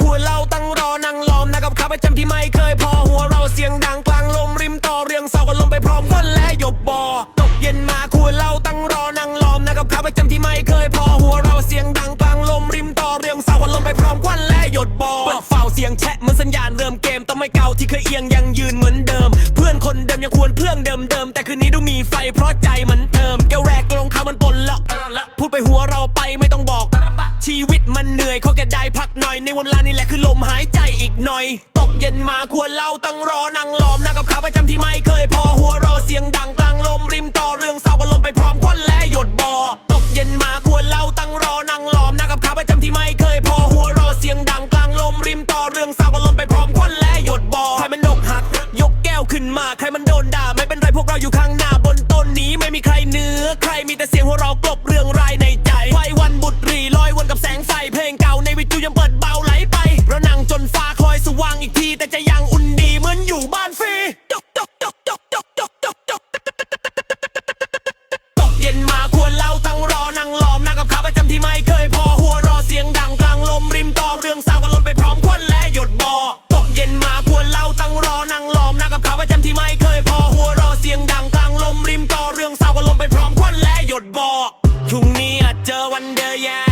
ขวดเหล้าตั้งรอนั่งล้อมนะกับขาบไปจำที่ไม่เคยพอหัวเราเสียงดังกลางลมริมต่อเรียงเสากันลมไปพร้อมวันและหยบบอตกเย็นมาขวดเหล้าตั้งรอนั่งล้อมนะกับขาบไปจำที่ไม่เคยพอหัวเราเสียงดังกลางลมริมต่อเรียงเสากันลมไปพร้อมควันและหยดบอเปิดเฝ้าเสียงแชะเหมือนสัญญาณเริ่มเกมต้องไม่เก่าที่เคยเอียงยังยืนเหมือนเดิม เพื่อนคนเดิมยังควรเพื่อนเดิมเดิมแต่คืนนี้ดูมีไฟเพราะใจมันเชีวิตมันเหนื่อยขอแค่ได้พักหน่อย ในวันลานี่แหละคือลมหายใจอีกหน่อย ตกเย็นมาควรเล่าตั้งรอนั่งล้อมนั่งกับขาประจำที่ไม่เคยพอหัวเรอเสียงดังกลางลมริมต่อเรื่องเศร้าก็ลมไปพร้อมควันและหยดบอตกเย็นมาควรเล่าตั้งรอนั่งล้อมนั่งกับขาประจำที่ไม่เคยพอหัวเรอเสียงดังกลางลมริมต่อเรื่องเศร้าก็ลมไปพร้อมควันและหยดบอใครมันอกหัก ยกแก้วขึ้นมาใครมันโดนด่าไม่เป็นไรพวกเราอยู่ข้างหน้าบนต้นนี้ไม่มีใครเหนือใครมีแต่เสียงหัวเราะกลบ ริมตอเรื่องสาวกันลนไปพร้อมควันและหยดบอตกเย็นมาควรเล่าตั้งรอนั่งล้อมนั่งกับขาประจำที่ไม่เคยพอหัวรอเสียงดังกลางลมริมตอเรื่องสาวกันลนไปพร้อมควันและหยดบอพรุ่งนี้อาจเจอวันเดียวย